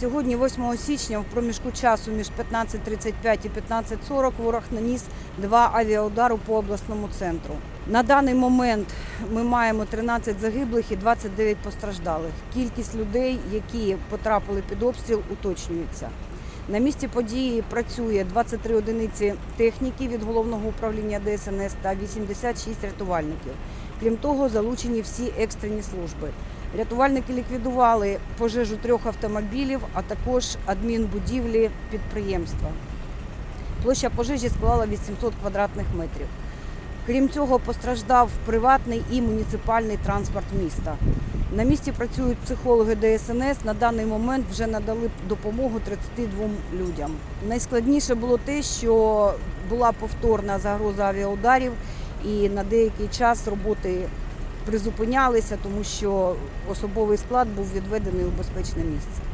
Сьогодні, 8 січня, в проміжку часу між 15.35 і 15.40 ворог наніс два авіаудари по обласному центру. На даний момент ми маємо 13 загиблих і 29 постраждалих. Кількість людей, які потрапили під обстріл, уточнюється. На місці події працює 23 одиниці техніки від головного управління ДСНС та 86 рятувальників. Крім того, залучені всі екстрені служби. Рятувальники ліквідували пожежу трьох автомобілів, а також адмінбудівлі підприємства. Площа пожежі склала 800 квадратних метрів. Крім цього, постраждав приватний і муніципальний транспорт міста. На місці працюють психологи ДСНС. На даний момент вже надали допомогу 32 людям. Найскладніше було те, що була повторна загроза авіаударів, і на деякий час роботи призупинялися, тому що особовий склад був відведений у безпечне місце.